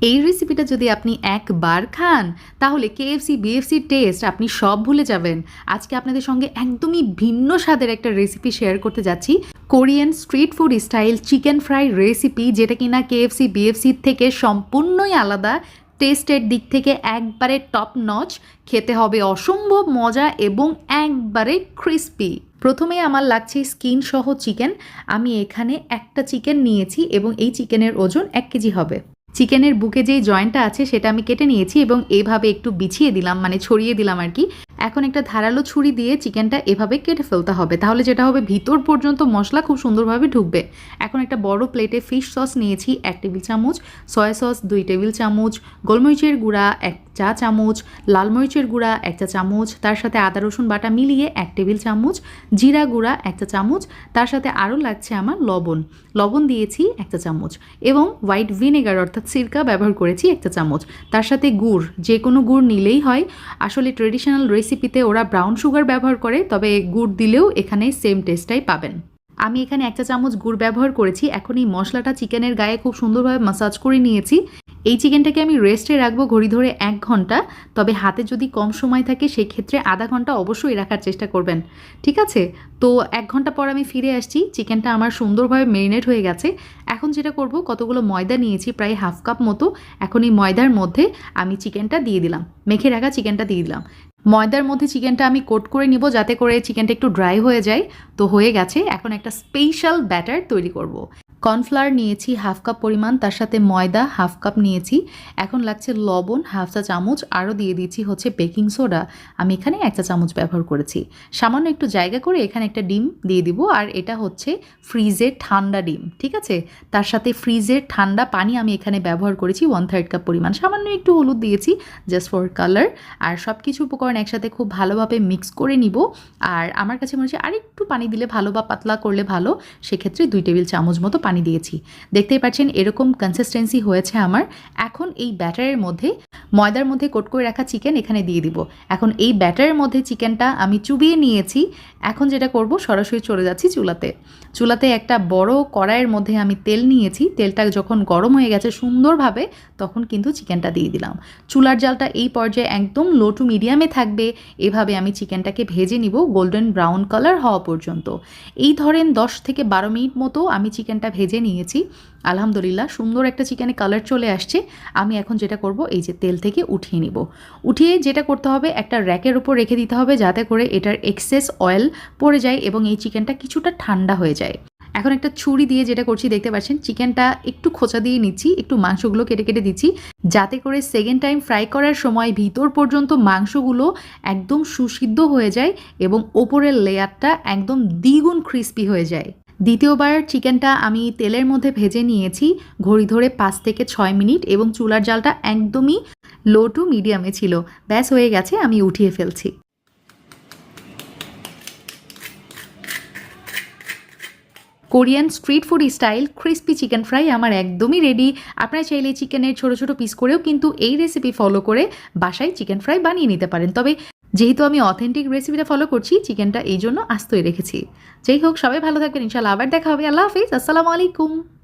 এই রেসিপিটা যদি আপনি একবার খান, তাহলে কেএফসি বিএফসির টেস্ট আপনি সব ভুলে যাবেন। আজকে আপনাদের সঙ্গে একদমই ভিন্ন স্বাদের একটা রেসিপি শেয়ার করতে যাচ্ছি। Korean street food style chicken fry recipe যেটা কিনা কেএফসি বিএফসির থেকে সম্পূর্ণই আলাদা। টেস্টের দিক থেকে একবারে টপ নচ খেতে হবে অসম্ভব মজা এবং একবারে ক্রিস্পি প্রথমে আমার লাগছে স্কিন সহ চিকেন আমি এখানে একটা চিকেন নিয়েছি এবং এই চিকেনের ওজন এক কেজি হবে। চিকেনের বুকে যেই জয়েন্টটা আছে সেটা আমি কেটে নিয়েছি এবং এভাবে একটু বিছিয়ে দিলাম মানে ছড়িয়ে দিলাম আর কি। এখন একটা ধারালো ছুরি দিয়ে চিকেনটা এভাবে কেটে ফেলতে হবে। তাহলে যেটা হবে, ভিতর পর্যন্ত মশলা খুব সুন্দরভাবে ঢুকবে। এখন একটা বড় প্লেটে ফিশ সস নিয়েছি, এক টেবিল চামচ। সয়া সস দুই টেবিল চামচ। গোলমরিচের গুঁড়া, এক চা চামচ। লাল মরিচের গুঁড়া, এক চা চামচ। তার সাথে আদা, রসুন বাটা মিলিয়ে এক টেবিল চামচ। জিরা গুঁড়া, এক চা চামচ। তার সাথে আরও লাগছে আমার লবণ। লবণ দিয়েছি এক চা চামচ এবং হোয়াইট ভিনেগার অর্থাৎ সিরকা ব্যবহার করেছি এক চা চামচ। তার সাথে গুড়, যে কোনো গুড় নিলেই হয়। আসলে ট্রেডিশনাল রেসিপিতে ওরা ব্রাউন সুগার ব্যবহার করে, তবে গুড় দিলেও এখানে সেম টেস্টটাই পাবেন। আমি এখানে এক চা চামচ গুড় ব্যবহার করেছি, এখন এই মশলাটা চিকেনের গায়ে খুব সুন্দরভাবে মাসাজ করে নিয়েছি। এই চিকেনটাকে আমি রেস্টে রাখব ঘড়ি ধরে এক ঘণ্টা, তবে হাতে যদি কম সময় থাকে সেই ক্ষেত্রে আধা ঘণ্টা অবশ্যই রাখার চেষ্টা করবেন। ঠিক আছে? তো এক ঘণ্টা পর আমি ফিরে আসছি, চিকেনটা আমার সুন্দরভাবে মেরিনেট হয়ে গেছে। এখন যেটা করব, কতগুলো ময়দা নিয়েছি, প্রায় হাফ কাপ মতো। এখন এই ময়দার মধ্যে আমি চিকেনটা দিয়ে দিলাম। মেখে রাখা চিকেনটা দিয়ে দিলাম। ময়দার মধ্যে চিকেনটা আমি কোট করে নিব, যাতে করে চিকেনটা একটু ড্রাই হয়ে যায়। তো হয়ে গেছে, এখন একটা স্পেশাল ব্যাটার তৈরি করব। কর্নফ্লাওয়ার নিয়েছি হাফ কাপ পরিমাণ, তার সাথে ময়দা হাফ কাপ নিয়েছি। এখন লাগছে লবণ হাফ চা চামচ, আরও দিয়ে দিয়েছি হচ্ছে বেকিং সোডা। আমি এখানে এক চা চামচ ব্যবহার করেছি। সামান্য একটু জায়গা করে এখানে একটা ডিম দিয়ে দিব, আর এটা হচ্ছে ফ্রিজের ঠান্ডা ডিম, ঠিক আছে? তার সাথে ফ্রিজের ঠান্ডা পানি আমি এখানে ব্যবহার করেছি ওয়ান থার্ড কাপ পরিমাণ। সামান্য একটু হলুদ দিয়েছি জাস্ট ফর কালার আর সব কিছু উপকরণ একসাথে খুব ভালোভাবে মিক্স করে নিব। আর আমার কাছে মনে হচ্ছে আরেকটু পানি দিলে ভালো বা পাতলা করলে ভালো, সেক্ষেত্রে দুই টেবিল চামচ মতো পানি দিয়েছি। দেখতেই পাচ্ছেন এরকম কনসিস্টেন্সি হয়েছে আমার। এখন এই ব্যাটারের মধ্যে ময়দার মধ্যে কোট করে রাখা চিকেন এখানে দিয়ে দিব। এখন এই ব্যাটারের মধ্যে চিকেনটা আমি চুবিয়ে নিয়েছি। এখন যেটা করব, সরাসরি চলে যাচ্ছি চুলাতে। চুলাতে একটা বড় কড়াইয়ের মধ্যে আমি তেল নিয়েছি। তেলটা যখন গরম হয়ে গেছে সুন্দরভাবে, তখন কিন্তু চিকেনটা দিয়ে দিলাম। চুলার জালটা এই পর্যায়ে একদম লো টু মিডিয়ামে থাকবে। এভাবে আমি চিকেনটাকে ভেজে নিব গোল্ডেন ব্রাউন কালার হওয়া পর্যন্ত। এই ধরেন দশ থেকে বারো মিনিট মতো আমি চিকেনটা ভেজে নিয়েছি। আলহামদুলিল্লাহ সুন্দর একটা চিকেনে কালার চলে আসছে। আমি এখন যেটা করব, এই যে তেল থেকে উঠিয়ে নিব। উঠিয়ে যেটা করতে হবে, একটা র্যাকের উপর রেখে দিতে হবে যাতে করে এটার এক্সেস অয়েল পড়ে যায় এবং এই চিকেনটা কিছুটা ঠান্ডা হয়ে যায়। এখন একটা ছুরি দিয়ে যেটা করছি, দেখতে পাচ্ছেন, চিকেনটা একটু খোঁচা দিয়ে নিচ্ছি, একটু মাংসগুলো কেটে কেটে দিচ্ছি, যাতে করে সেকেন্ড টাইম ফ্রাই করার সময় ভিতর পর্যন্ত মাংসগুলো একদম সুসিদ্ধ হয়ে যায় এবং ওপরের লেয়ারটা একদম দ্বিগুণ ক্রিস্পি হয়ে যায়। দ্বিতীয়বার চিকেনটা আমি তেলের মধ্যে ভেজে নিয়েছি, ঘড়ি ধরে পাঁচ থেকে ছয় মিনিট এবং চুলার জালটা একদমই লো টু মিডিয়ামে ছিল। ব্যাস, হয়ে গেছে, আমি উঠিয়ে ফেলছি। Korean street food style crispy chicken fry আমার একদমই রেডি। আপনারা চাইলে চিকেনের ছোট ছোট পিস করেও কিন্তু এই রেসিপি ফলো করে বাসায় চিকেন ফ্রাই বানিয়ে নিতে পারেন। তবে যেহেতু আমি অথেন্টিক রেসিপিটা ফলো করছি, চিকেনটা এই জন্য আস্তই রেখেছি। যাই হোক, সবাই ভালো থাকবেন। ইনশাল্লাহ আবার দেখা হবে। আল্লাহ হাফিজ। আসসালামু আলাইকুম।